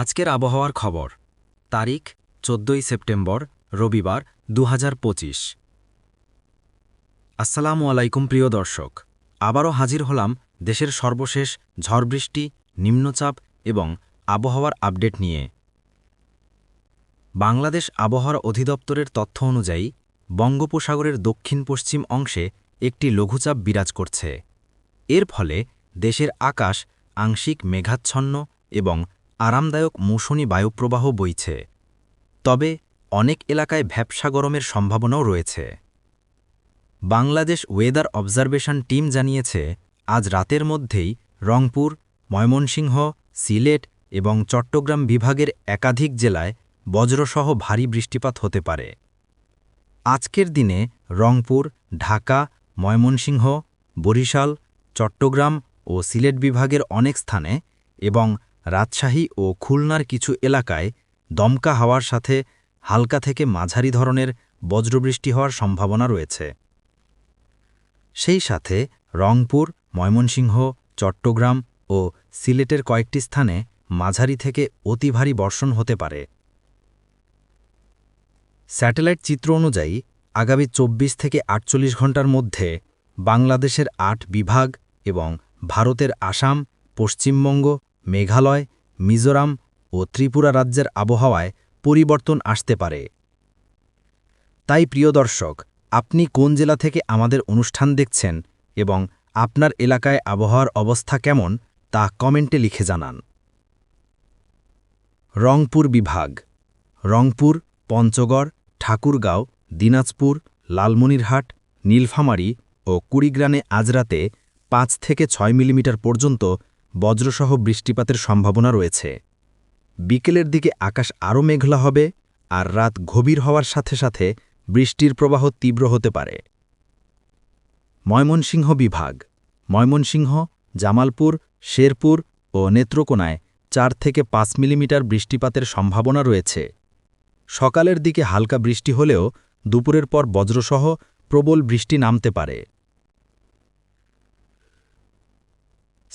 আজকের আবহাওয়ার খবর। তারিখ, চোদ্দই সেপ্টেম্বর, রবিবার, দুহাজার পঁচিশ। আসসালামু আলাইকুম প্রিয় দর্শক। আবারও হাজির হলাম দেশের সর্বশেষ ঝড়বৃষ্টি নিম্নচাপ এবং আবহাওয়ার আপডেট নিয়ে। বাংলাদেশ আবহাওয়ার অধিদপ্তরের তথ্য অনুযায়ী, বঙ্গোপসাগরের দক্ষিণ পশ্চিম অংশে একটি লঘুচাপ বিরাজ করছে। এর ফলে দেশের আকাশ আংশিক মেঘাচ্ছন্ন এবং আরামদায়ক মৌসুমি বায়ুপ্রবাহ বইছে, তবে অনেক এলাকায় ভ্যাবসা গরমের সম্ভাবনাও রয়েছে। বাংলাদেশ ওয়েদার অবজারভেশন টিম জানিয়েছে, আজ রাতের মধ্যেই রংপুর, ময়মনসিংহ, সিলেট এবং চট্টগ্রাম বিভাগের একাধিক জেলায় বজ্রসহ ভারী বৃষ্টিপাত হতে পারে। আজকের দিনে রংপুর, ঢাকা, ময়মনসিংহ, বরিশাল, চট্টগ্রাম ও সিলেট বিভাগের অনেক স্থানে এবং রাজশাহী ও খুলনার কিছু এলাকায় দমকা হাওয়ার সাথে হালকা থেকে মাঝারি ধরনের বজ্রবৃষ্টি হওয়ার সম্ভাবনা রয়েছে। সেই সাথে রংপুর, ময়মনসিংহ, চট্টগ্রাম ও সিলেটের কয়েকটি স্থানে মাঝারি থেকে অতি ভারী বর্ষণ হতে পারে। স্যাটেলাইট চিত্র অনুযায়ী আগামী ২৪ থেকে আটচল্লিশ ঘণ্টার মধ্যে বাংলাদেশের আট বিভাগ এবং ভারতের আসাম, পশ্চিমবঙ্গ মেঘালয়, মিজোরাম ও ত্রিপুরা রাজ্যের আবহাওয়ায় পরিবর্তন আসতে পারে। তাই প্রিয় দর্শক, আপনি কোন জেলা থেকে আমাদের অনুষ্ঠান দেখছেন এবং আপনার এলাকায় আবহাওয়ার অবস্থা কেমন তা কমেন্টে লিখে জানান। রংপুর বিভাগ, রংপুর, পঞ্চগড়, ঠাকুরগাঁও, দিনাজপুর, লালমনিরহাট, নীলফামারী ও কুড়িগ্রামে আজ রাতে পাঁচ থেকে ছয় মিলিমিটার পর্যন্ত বজ্রসহ বৃষ্টিপাতের সম্ভাবনা রয়েছে। বিকেলের দিকে আকাশ আরও মেঘলা হবে আর রাত গভীর হওয়ার সাথে সাথে বৃষ্টির প্রবাহ তীব্র হতে পারে। ময়মনসিংহ বিভাগ। ময়মনসিংহ, জামালপুর, শেরপুর ও নেত্রকোনায় চার থেকে পাঁচ মিলিমিটার বৃষ্টিপাতের সম্ভাবনা রয়েছে। সকালের দিকে হালকা বৃষ্টি হলেও দুপুরের পর বজ্রসহ প্রবল বৃষ্টি নামতে পারে।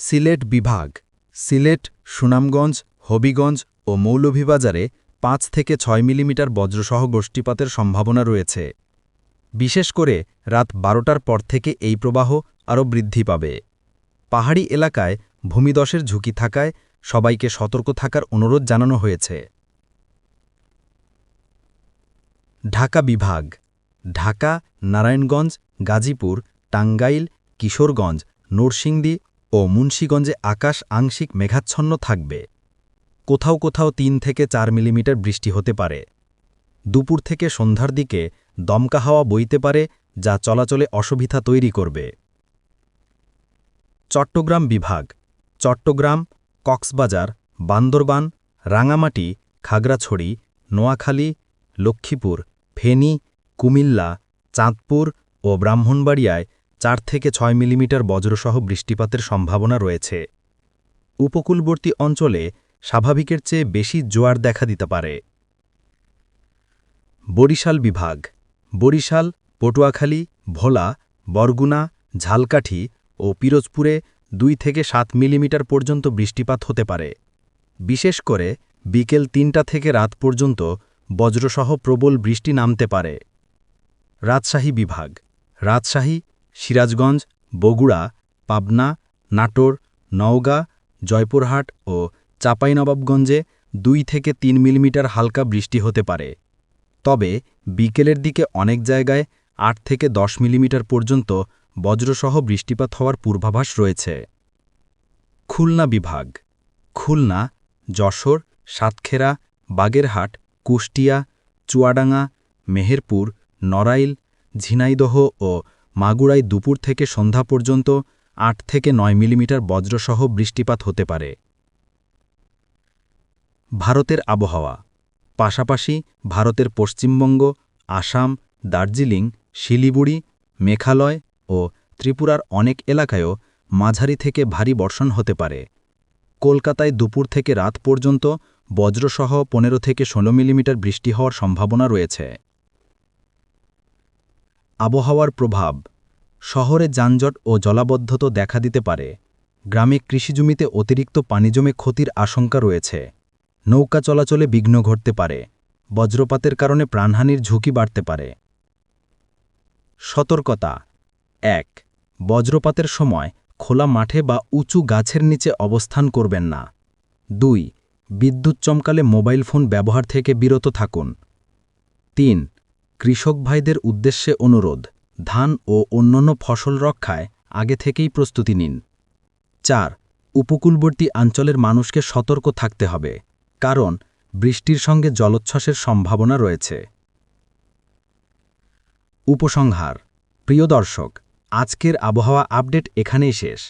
সিলেট বিভাগ, সিলেট, সুনামগঞ্জ, হবিগঞ্জ ও মৌলভীবাজারে পাঁচ থেকে ছয় মিলিমিটার বজ্রসহ গোষ্ঠীপাতের সম্ভাবনা রয়েছে। বিশেষ করে রাত বারোটার পর থেকে এই প্রবাহ আরও বৃদ্ধি পাবে। পাহাড়ি এলাকায় ভূমিদশের ঝুঁকি থাকায় সবাইকে সতর্ক থাকার অনুরোধ জানানো হয়েছে। ঢাকা বিভাগ, ঢাকা, নারায়ণগঞ্জ, গাজীপুর, টাঙ্গাইল, কিশোরগঞ্জ, নরসিংদী ও মুন্সীগঞ্জে আকাশ আংশিক মেঘাচ্ছন্ন থাকবে। কোথাও কোথাও তিন থেকে চার মিলিমিটার বৃষ্টি হতে পারে। দুপুর থেকে সন্ধ্যার দিকে দমকা হাওয়া বইতে পারে, যা চলাচলে অসুবিধা তৈরি করবে। চট্টগ্রাম বিভাগ। চট্টগ্রাম, কক্সবাজার, বান্দরবান, রাঙামাটি, খাগড়াছড়ি, নোয়াখালী, লক্ষ্মীপুর, ফেনী, কুমিল্লা, চাঁদপুর ও ব্রাহ্মণবাড়িয়ায় চার থেকে ছয় মিলিমিটার বজ্রসহ বৃষ্টিপাতের সম্ভাবনা রয়েছে। উপকূলবর্তী অঞ্চলে স্বাভাবিকের চেয়ে বেশি জোয়ার দেখা দিতে পারে। বরিশাল বিভাগ। বরিশাল, পটুয়াখালী, ভোলা, বরগুনা, ঝালকাঠি ও পিরোজপুরে দুই থেকে সাত মিলিমিটার পর্যন্ত বৃষ্টিপাত হতে পারে। বিশেষ করে বিকেল তিনটা থেকে রাত পর্যন্ত বজ্রসহ প্রবল বৃষ্টি নামতে পারে। রাজশাহী বিভাগ। রাজশাহী সিরাজগঞ্জ, বগুড়া, পাবনা, নাটোর, নওগাঁ, জয়পুরহাট ও চাঁপাইনবাবগঞ্জে দুই থেকে তিন মিলিমিটার হালকা বৃষ্টি হতে পারে। তবে বিকেলের দিকে অনেক জায়গায় আট থেকে দশ মিলিমিটার পর্যন্ত বজ্রসহ বৃষ্টিপাত হওয়ার পূর্বাভাস রয়েছে। খুলনা বিভাগ। খুলনা, যশোর, সাতক্ষেরা, বাগেরহাট, কুষ্টিয়া, চুয়াডাঙ্গা, মেহেরপুর, নড়াইল, ঝিনাইদহ ও মাগুরায় দুপুর থেকে সন্ধ্যা পর্যন্ত আট থেকে নয় মিলিমিটার বজ্রসহ বৃষ্টিপাত হতে পারে। ভারতের আবহাওয়া। পাশাপাশি ভারতের পশ্চিমবঙ্গ, আসাম, দার্জিলিং, শিলিগুড়ি, মেঘালয় ও ত্রিপুরার অনেক এলাকায়ও মাঝারি থেকে ভারী বর্ষণ হতে পারে। কলকাতায় দুপুর থেকে রাত পর্যন্ত বজ্রসহ পনেরো থেকে ষোলো মিলিমিটার বৃষ্টি হওয়ার সম্ভাবনা রয়েছে। আবহাওয়ার প্রভাব, শহরে যানজট ও জলাবদ্ধতা দেখা দিতে পারে। গ্রামে কৃষিজমিতে অতিরিক্ত পানি জমে ক্ষতির আশঙ্কা রয়েছে। নৌকা চলাচলে বিঘ্ন ঘটতে পারে। বজ্রপাতের কারণে প্রাণহানির ঝুঁকি বাড়তে পারে। সতর্কতা। এক, বজ্রপাতের সময় খোলা মাঠে বা উঁচু গাছের নিচে অবস্থান করবেন না। দুই, বিদ্যুৎ চমকালে মোবাইল ফোন ব্যবহার থেকে বিরত থাকুন। তিন কৃষক ভাইদের উদ্দেশ্যে অনুরোধ, ধান ও অন্যান্য ফসল রক্ষায় আগে থেকেই প্রস্তুতি নিন। চার, উপকূলবর্তী অঞ্চলের মানুষকে সতর্ক থাকতে হবে, কারণ বৃষ্টির সঙ্গে জলোচ্ছ্বাসের সম্ভাবনা রয়েছে। উপসংহার, প্রিয় দর্শক, আজকের আবহাওয়া আপডেট এখানেই শেষ।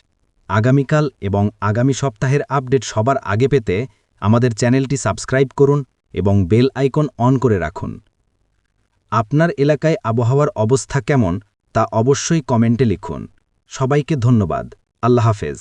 আগামীকাল এবং আগামী সপ্তাহের আপডেট সবার আগে পেতে আমাদের চ্যানেলটি সাবস্ক্রাইব করুন এবং বেল আইকন অন করে রাখুন। আপনার এলাকায় আবহাওয়ার অবস্থা কেমন তা অবশ্যই কমেন্টে লিখুন। সবাইকে ধন্যবাদ। আল্লাহ হাফেজ।